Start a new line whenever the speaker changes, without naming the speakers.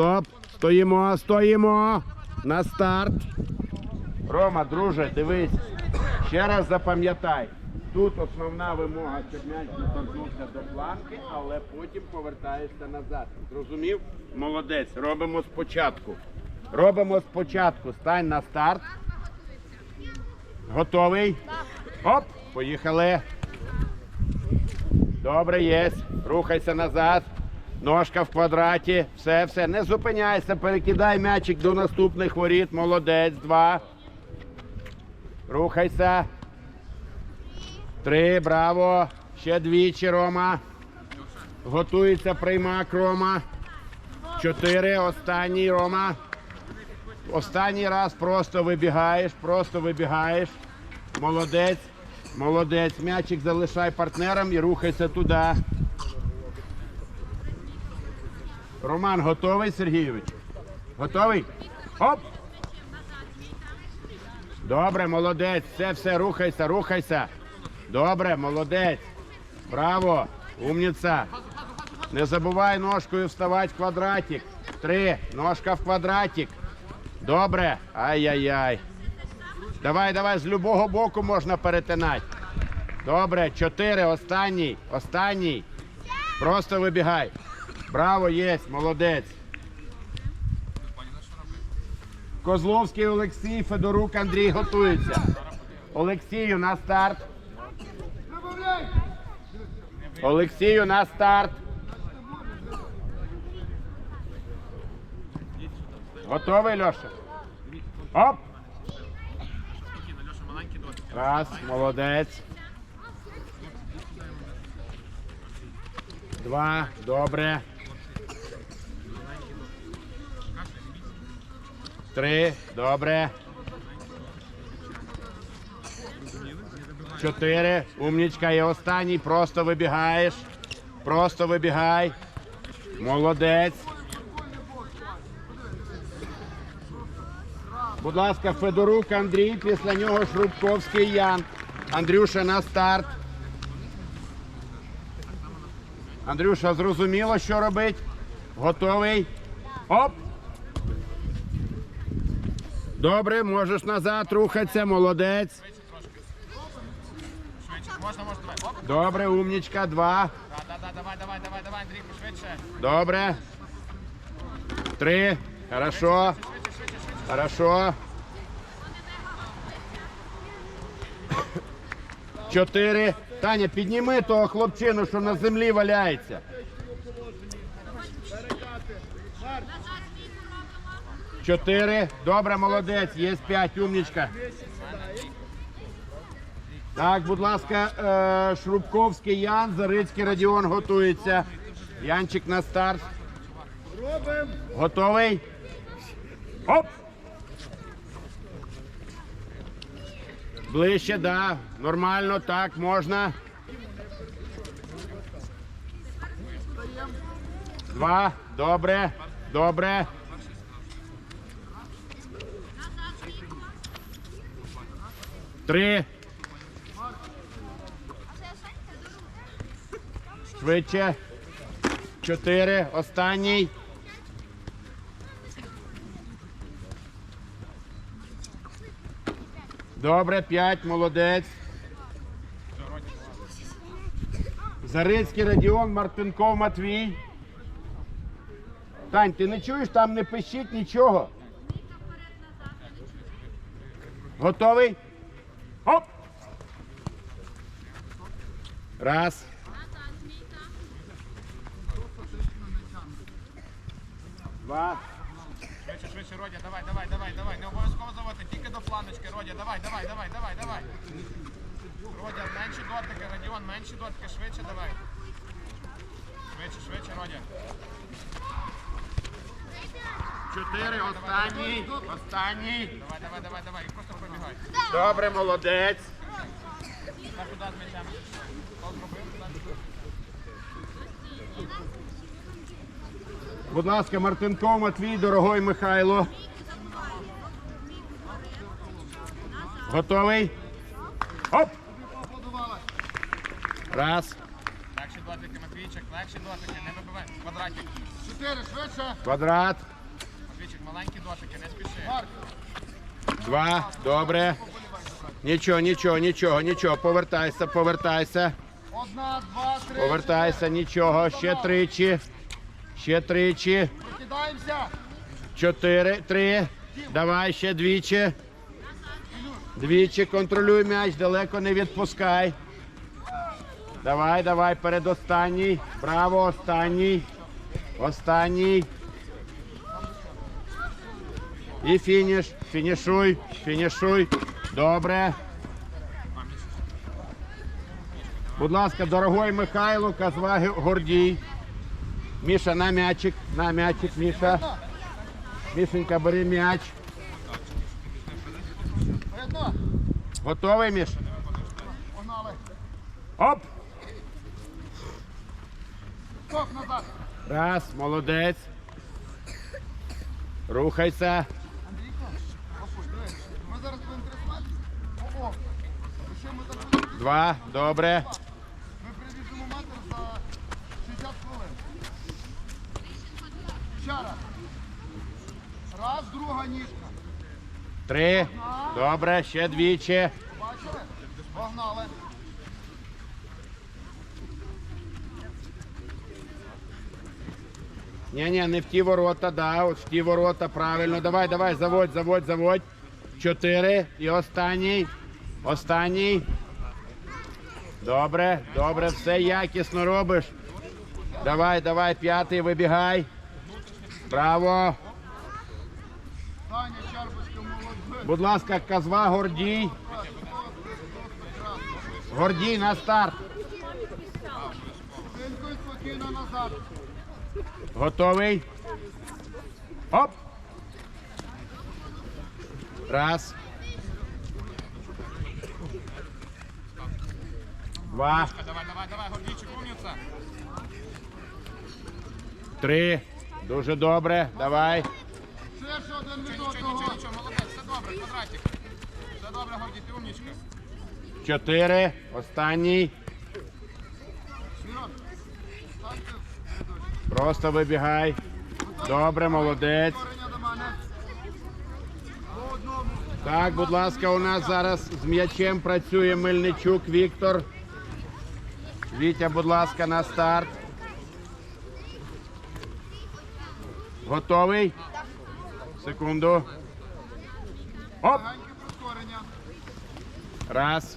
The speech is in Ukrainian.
Стоп. Стоїмо, стоїмо. На старт. Рома, друже, дивись. Ще раз запам'ятай. Тут основна вимога, щоб м'яч не торкнувся до планки, але потім повертаєшся назад. Зрозумів? Молодець. Робимо спочатку. Робимо спочатку. Стань на старт. Готовий? Оп! Поїхали. Добре, є. Рухайся назад. Ножка в квадраті. Все, все. Не зупиняйся. Перекидай м'ячик до наступних воріт. Молодець. Два. Рухайся. Три. Браво. Ще двічі, Рома. Готується приймак, Рома. Чотири. Останній, Рома. Останній раз просто вибігаєш, просто вибігаєш. Молодець. Молодець. М'ячик залишай партнерам і рухайся туди. Роман, готовий, Сергійович? Готовий? Оп! Добре, молодець. Все, все, рухайся, рухайся. Добре, молодець. Браво. Умніця. Не забувай ножкою вставати в квадратик. Три. Ножка в квадратик. Добре. Ай-яй-яй. Давай, давай, з любого боку можна перетинати. Добре, чотири. Останній. Останній. Просто вибігай. Браво, єсть, молодець. Козловський Олексій, Федорук Андрій готується. Олексію на старт. Олексію на старт. Готовий, Льоша? Оп! Раз, молодець. Два, добре. Три, добре. Чотири. Умнічка. І останній. Просто вибігаєш. Просто вибігай. Молодець. Будь ласка, Федорук Андрій, після нього Шрубковський Ян. Андрюша на старт. Андрюша, зрозуміло, що робить? Готовий? Оп! Добре, можеш назад рухатися, молодець. Добре, умнічка, два.
да, да, да, давай, давай, давай, давай, Андрій, швидше.
Добре. Три. Хорошо. Хорошо. Чотири. Таня, підніми того хлопчину, що на землі валяється. Чотири. Добре, молодець. Є п'ять. Умнічка. Так, будь ласка, е, Шрубковський Ян, Зарицький Радіон готується. Янчик на старт. Готовий? Оп! Ближче, да. Нормально, так, можна. Два. Добре. Добре. Три. Швидше. Чотири. Останній. Добре, п'ять, молодець. Зарицький Радіон, Мартинков Матвій. Тань, ти не чуєш, там не пищить нічого. Готовий? Оп! Раз. Два.
Швидше, швидше, Родя, давай, давай, давай, давай. Не обов'язково заводити, тільки до планочки, Родя, давай, давай, давай, давай, давай. Родя, менші дотики, Радіон, менші дотики, швидше давай. Швидше, швидше, Родя.
Чотири. Останній. Останній.
Давай, давай, давай, давай. Просто пробігай.
Добре, молодець. Будь ласка, Мартинков Матвій, дорогой Михайло. Готовий? Оп! Раз.
Легші дотики, Матвійчик, легші дотики, не вибивай. Квадратик.
Чотири, швидше.
Квадрат.
Матвійчик, маленькі дотики, не спіши.
Два. Добре. Нічого, нічого, нічого, нічого. Повертайся, повертайся.
Одна, два, три.
Повертайся, нічого. Ще тричі. Ще тричі.
Кидаємося.
Чотири, три. Давай ще двічі. Двічі. Контролюй м'яч, далеко не відпускай. Давай, давай, передостанній. Браво, останній. Останній. І фініш. Фінішуй, фінішуй. Добре. Будь ласка, дорогой Михайло, казва Ге- Гордій. Міша, на м'ячик, на м'ячик, Міша. Мішенька, бери м'яч. Готовий, Міш? Оп! Раз, молодець. Рухайся.
Андрійко, опусть, дивись. Ми зараз будемо тренуватися. О, о. І Ще ми зараз будемо.
Два, добре.
Ми перебіжимо метр за 60 хвилин. Ще раз. Раз, друга ніжка.
Три. Добре, ще двічі.
Бачили? Погнали.
Ні, ні, не в ті ворота, да, от в ті ворота, правильно. Давай, давай, заводь, заводь, заводь. Чотири. І останній. Останній. Добре, добре, все якісно робиш. Давай, давай, п'ятий, вибігай. Браво. Будь ласка, казва Гордій. Гордій на старт. Готовий. Оп. Раз. Два.
Давай, давай, давай, Гордійчик, умніця.
Три. Дуже добре. Давай.
Ширше один від
Нічого,
одного.
нічого, нічого, молодець, все добре, квадратик. Все добре, Гордій, ти умнічка.
Чотири. Останній.
Станьте.
Просто вибігай. Добре, молодець.
Корення до мене. По одному.
Так, будь ласка, у нас зараз з м'ячем працює Мельничук Віктор. Вітя, будь ласка, на старт. Готовий? Секунду. Оп! Раз.